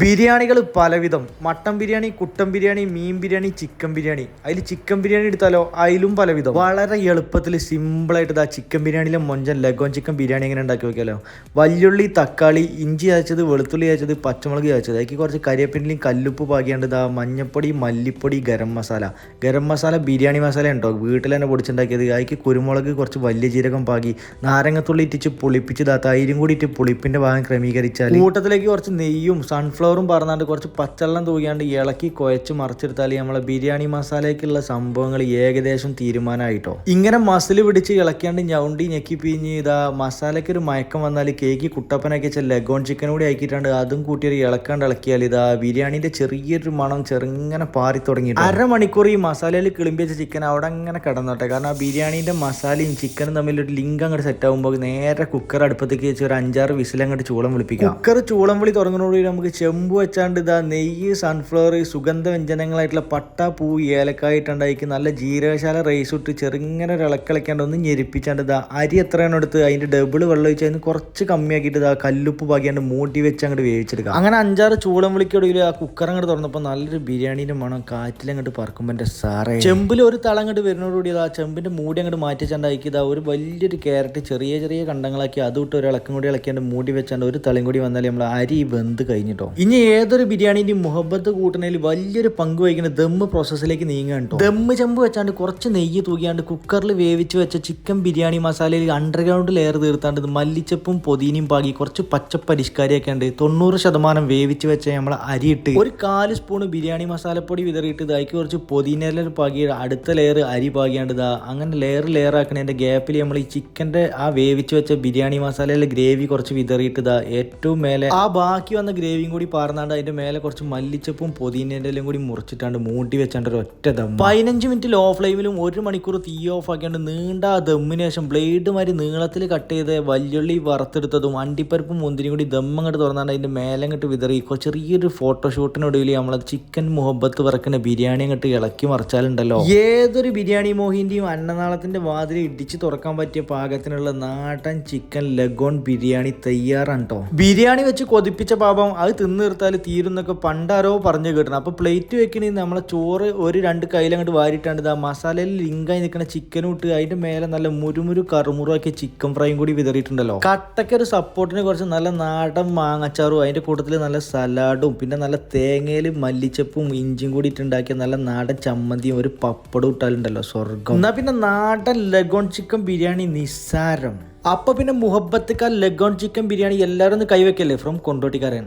ബിരിയാണികൾ പലവിധം. മട്ടൻ ബിരിയാണി കുട്ടൻ ബിരിയാണി മീൻ ബിരിയാണി ചിക്കൻ ബിരിയാണി. അതിൽ ചിക്കൻ ബിരിയാണി എടുത്താലോ അതിലും പലവിധം. വളരെ എളുപ്പത്തിൽ സിമ്പിളായിട്ട് ഇതാ ചിക്കൻ ബിരിയാണിയിലെ മൊഞ്ചൻ ലഗോൺ ചിക്കൻ ബിരിയാണി എങ്ങനെ ഉണ്ടാക്കി നോക്കിയാലോ വല്യുള്ളി തക്കാളി ഇഞ്ചി അയച്ചത് വെളുത്തുള്ളി അയച്ചത് പച്ചമുളക് അയച്ചത് അതിലേക്ക് കുറച്ച് കരിയപ്പിന്റെയും കല്ലുപ്പ് പാകിയാണ്ട് ഇതാ മഞ്ഞപ്പൊടി മല്ലിപ്പൊടി ഗരം മസാല. ഗരം മസാല ബിരിയാണി മസാല ഉണ്ടോ? വീട്ടിൽ തന്നെ പൊടിച്ചുണ്ടാക്കിയത്. അതിലേക്ക് കുരുമുളക് കുറച്ച് വലിയ ജീരകം പാകി നാരങ്ങത്തുള്ളി ഇറ്റിച്ച് പുളിപ്പിച്ച് ഇതാ തൈരും കൂടി ഇട്ട് പുളിപ്പിന്റെ ഭാഗം ക്രമീകരിച്ചാൽ കൂട്ടത്തിലേക്ക് കുറച്ച് നെയ്യും സൺഫ്ലവറും പറഞ്ഞാണ്ട് കുറച്ച് പച്ചവെള്ളം തൂകിയാണ്ട് ഇളക്കി കുഴച്ച് മറിച്ചെടുത്താൽ നമ്മളെ ബിരിയാണി മസാലയ്ക്കുള്ള സംഭവങ്ങൾ ഏകദേശം തീരുമാനമായിട്ടോ ഇങ്ങനെ മസിൽ പിടിച്ച് ഇളക്കിയാണ്ട് ഞൗണ്ടി ഞെക്കി പിഞ്ഞ് ഇതാ മസാലയ്ക്ക് ഒരു മയക്കം വന്നാൽ കേക്ക് കുട്ടപ്പനൊക്കെ വെച്ച ലഗോൺ ചിക്കൻ കൂടി ആക്കിയിട്ടാണ്ട് അതും കൂട്ടി ഒരു ഇളക്കാണ്ട് ഇളക്കിയാൽ ഇതാ ബിരിയാണിന്റെ ചെറിയൊരു മണം ചെറുങ്ങനെ പാറി തുടങ്ങി അരമണിക്കൂർ ഈ മസാലയിൽ കിളിമ്പി വെച്ച ചിക്കൻ അവിടെ അങ്ങനെ കിടന്നോട്ടെ. കാരണം ആ ബിരിയാണിന്റെ മസാലയും ചിക്കനും തമ്മിൽ ഒരു ലിങ്ക് അങ്ങോട്ട് സെറ്റ് ആകുമ്പോൾ നേരെ കുക്കർ അടുപ്പത്തേക്ക് വെച്ച് ഒരു അഞ്ചാറ് വിസിൽ അങ്ങോട്ട് ചൂളം വിളിപ്പിക്കാം. കുക്കർ ചൂളം വിളി തുടങ്ങുന്നതോടുകൂടി നമുക്ക് ചെമ്പ് വെച്ചാണ്ട് ഇതാ നെയ്യ് സൺഫ്ലവർ സുഗന്ധ വ്യഞ്ജനങ്ങളായിട്ടുള്ള പട്ട പൂ ഏലക്കായിട്ടുണ്ടായിരിക്കും നല്ല ജീരകശാല റൈസ് ഇട്ട് ചെറുങ്ങനെ ഒരു ഇളക്കിളക്കാണ്ട് ഒന്ന് ഞെരിപ്പിച്ചാണ്ട് ഇതാ അരി എത്രയാണ് എടുത്ത് അതിന്റെ ഡബിൾ വെള്ളം ഒഴിച്ച് അതിന് കുറച്ച് കമ്മിയാക്കിയിട്ട് ഇതാ കല്ലുപ്പ് പാകിയാണ്ട് മൂട്ടി വെച്ച് അങ്ങോട്ട് വേവിച്ചെടുക്കുക അങ്ങനെ അഞ്ചാറ് ചൂളം വിളിക്കൊടുവിൽ ആ കുക്കർ അങ്ങോട്ട് തുറന്നപ്പോൾ നല്ലൊരു ബിരിയാണീന്റെ മണം കാറ്റിലങ്ങോട്ട് പറക്കുമ്പോൾ എന്റെ സാറേ. ചെമ്പിൽ ഒരു തള അങ്ങോട്ട് വരുന്നതോടുകൂടി ഇതാ ചെമ്പിന്റെ മൂടി അങ്ങോട്ട് മാറ്റിച്ചാണ്ടാക്കി ഇതാ ഒരു വലിയൊരു ക്യാരറ്റ് ചെറിയ ചെറിയ കണ്ടങ്ങളാക്കി അതും ഇട്ട് ഒരു ഇളക്കം കൂടി ഇളക്കിയാണ്ട് മൂടി വെച്ചാണ്ട് ഒരു തളം കൂടി വന്നാലേ നമ്മൾ അരി വെന്ത് കഴിഞ്ഞിട്ടോ. ഇനി ഏതൊരു ബിരിയാണിന്റെയും മുഹബത്ത് കൂട്ടുന്നതിൽ വലിയൊരു പങ്ക് വഹിക്കുന്ന ദമ്മ് പ്രോസസ്സിലേക്ക് നീങ്ങാൻ കേട്ടോ ദമ്മ് ചെമ്പ് വെച്ചാണ്ട് കുറച്ച് നെയ്യ് തൂക്കിയാണ്ട് കുക്കറിൽ വേവിച്ച് വെച്ച ചിക്കൻ ബിരിയാണി മസാലയിൽ അണ്ടർഗ്രൗണ്ട് ലെയർ തീർത്താണ്ട് മല്ലിച്ചപ്പും പൊതിനയും പാകി കുറച്ച് പച്ചപ്പരിഷ്കാരിയൊക്കെ ഉണ്ട്. തൊണ്ണൂറ് ശതമാനം വേവിച്ച് വെച്ച നമ്മൾ അരിയിട്ട് ഒരു കാൽ സ്പൂൺ ബിരിയാണി മസാലപ്പൊടി വിതറിയിട്ട് ഇതാക്കി കുറച്ച് പൊതിനയില പാകി അടുത്ത ലെയർ അരി പാകിയാണ്ട് ഇതാ അങ്ങനെ ലെയർ ലെയർ ആക്കണതിന്റെ ഗ്യാപ്പിൽ നമ്മൾ ഈ ചിക്കന്റെ ആ വേവിച്ച് വെച്ച ബിരിയാണി മസാലയിലെ ഗ്രേവി കുറച്ച് വിതറിയിട്ട് ഇതാ ഏറ്റവും മേലെ ആ ബാക്കി വന്ന ഗ്രേവിയും കൂടി പാർന്നാണ്ട് അതിന്റെ മേലെ കുറച്ച് മല്ലിച്ചപ്പും പൊതിനേന്റെ എല്ലാം കൂടി മുറിച്ചിട്ടാണ്ട് മൂട്ടി വെച്ചാണ്ട് ഒരു ഒറ്റ ദം. പതിനഞ്ച് മിനിറ്റ് ലോ ഫ്ലെയിമിലും ഒരു മണിക്കൂർ തീ ഓഫ് ആക്കിയാണ്ട് നീണ്ട ആ ദമ്മിന് ശേഷം ബ്ലേഡ് മാതിരി നീളത്തിൽ കട്ട് ചെയ്ത് വല്യുള്ളി വറുത്തെടുത്തതും അണ്ടിപ്പരിപ്പും മുന്തിരിയും കൂടി ദമ്മ അങ്ങോട്ട് തുറന്നാണ്ട് അതിന്റെ മേലെ അങ്ങോട്ട് വിതറി ചെറിയൊരു ഫോട്ടോഷൂട്ടിനൊടുവിൽ നമ്മളെ ചിക്കൻ മുഹബത്ത് വറക്കുന്ന ബിരിയാണി അങ്ങോട്ട് ഇളക്കി മറിച്ചാലുണ്ടല്ലോ. ഏതൊരു ബിരിയാണി മോഹിന്റെയും അന്നനാളത്തിന്റെ വാതിൽ ഇടിച്ച് തുറക്കാൻ പറ്റിയ പാകത്തിനുള്ള നാടൻ ചിക്കൻ ലഗോൺ ബിരിയാണി തയ്യാറാണ് കേട്ടോ ബിരിയാണി വെച്ച് കൊതിപ്പിച്ച പാപം അത് തിന്നു തീർത്താൽ തീരുന്നൊക്കെ പണ്ടാരോ പറഞ്ഞു കേട്ടണം അപ്പോൾ പ്ലേറ്റ് വെക്കണേ നമ്മളെ ചോറ് ഒരു രണ്ട് കയ്യിലങ്ങോട്ട് വാരിട്ടാണ്ട് ആ മസാലയിൽ ലിങ്കായി നിൽക്കുന്ന ചിക്കനും ഇട്ട് അതിന്റെ മേലെ നല്ല മുരുമുരു കറുമുറുവാക്കിയ ചിക്കൻ ഫ്രൈയും കൂടി വിതറിയിട്ടുണ്ടല്ലോ. കട്ടയ്ക്ക് ഒരു സപ്പോർട്ടിന് കുറച്ച് നല്ല നാടൻ മാങ്ങച്ചാറും അതിന്റെ കൂട്ടത്തിൽ നല്ല സലാഡും പിന്നെ നല്ല തേങ്ങയിൽ മല്ലിച്ചപ്പും ഇഞ്ചിയും കൂടി ഇട്ടുണ്ടാക്കിയ നല്ല നാടൻ ചമ്മന്തിയും ഒരു പപ്പടം ഇട്ടാലുണ്ടല്ലോ സ്വർഗം എന്നാൽ പിന്നെ നാടൻ ലഗോൺ ചിക്കൻ ബിരിയാണി നിസ്സാരം. അപ്പൊ പിന്നെ മുഹബത്തുക്കാർ ലഗോൺ ചിക്കൻ ബിരിയാണി എല്ലാവരും ഒന്ന് കൈവയ്ക്കല്ലേ ഫ്രം കൊണ്ടോട്ടിക്കാരൻ.